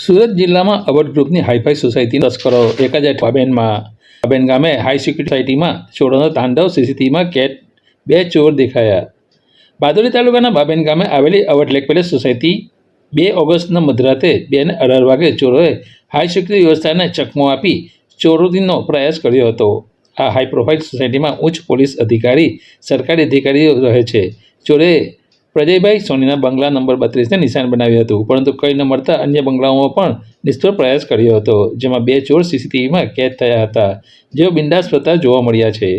સુરત જિલ્લામાં અવધ ગ્રુપની hi-fi society તસ્કરો એક જ બાબેનમાં બાબેન ગામે હાઈ સિક્યુરિટી સોસાયટીમાં ચોરોનો તાંડવ સીસીટીવીમાં કેટ બે ચોર દેખાયા. બારડોલી તાલુકાના બાબેન ગામે આવેલી અવટ લેક પેલેસ સોસાયટી બે ઓગસ્ટના મધરાતે બે ને અઢાર વાગે ચોરોએ હાઈ સિક્યુરિટી વ્યવસ્થાને ચકમો આપી ચોરીનો પ્રયાસ કર્યો હતો. આ હાઈ પ્રોફાઇલ સોસાયટીમાં ઉચ્ચ પોલીસ અધિકારી, સરકારી અધિકારીઓ રહે છે. ચોરે પ્રજયભાઈ સોનીના બંગલા નંબર બત્રીસને નિશાન બનાવ્યું હતું, પરંતુ કંઈ ન મળતા અન્ય બંગલાઓમાં પણ નિષ્ફળ પ્રયાસ કર્યો હતો, જેમાં બે ચોર સીસીટીવીમાં કેદ થયા હતા, જેઓ બિંદાસ થતા જોવા મળ્યા છે.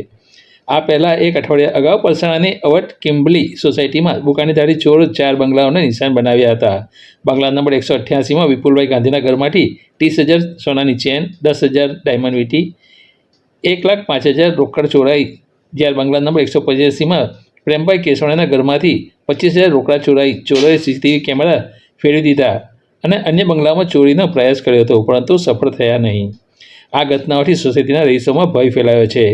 આ પહેલાં એક અઠવાડિયા અગાઉ પલસાણાની અવટ કિમ્બલી સોસાયટીમાં બુકાનીધારી ચોર ચાર બંગલાઓને નિશાન બનાવ્યા હતા. બંગલા નંબર એકસો અઠ્યાસીમાં વિપુલભાઈ ગાંધીના ઘરમાંથી ત્રીસ હજાર સોનાની ચેન, દસ હજાર ડાયમંડ વીટી, એક લાખ પાંચ હજાર રોકડ ચોરાઈ, જ્યારે બંગલા નંબર એકસો પંચ્યાસીમાં પ્રેમભાઈ કેસવાણીના ઘરમાંથી પચીસ હજાર રોકડા ચોરાઈ ચોરોએ સીસીટીવી કેમેરા ફેરવી દીધા અને અન્ય બંગલામાં ચોરીનો પ્રયાસ કર્યો હતો, પરંતુ સફળ થયા નહીં. આ ઘટનાઓથી સોસાયટીના રહીશોમાં ભય ફેલાયો છે.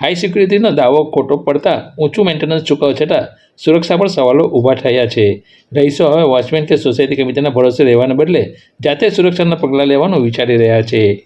હાઈ સિક્યુરિટીનો દાવો ખોટો પડતા ઊંચું મેન્ટેનન્સ ચૂકવવા છતાં સુરક્ષા પર સવાલો ઊભા થયા છે. રહીશો હવે વોચમેન કે સોસાયટી કમિટીના ભરોસે રહેવાને બદલે જાતે સુરક્ષાના પગલાં લેવાનું વિચારી રહ્યા છે.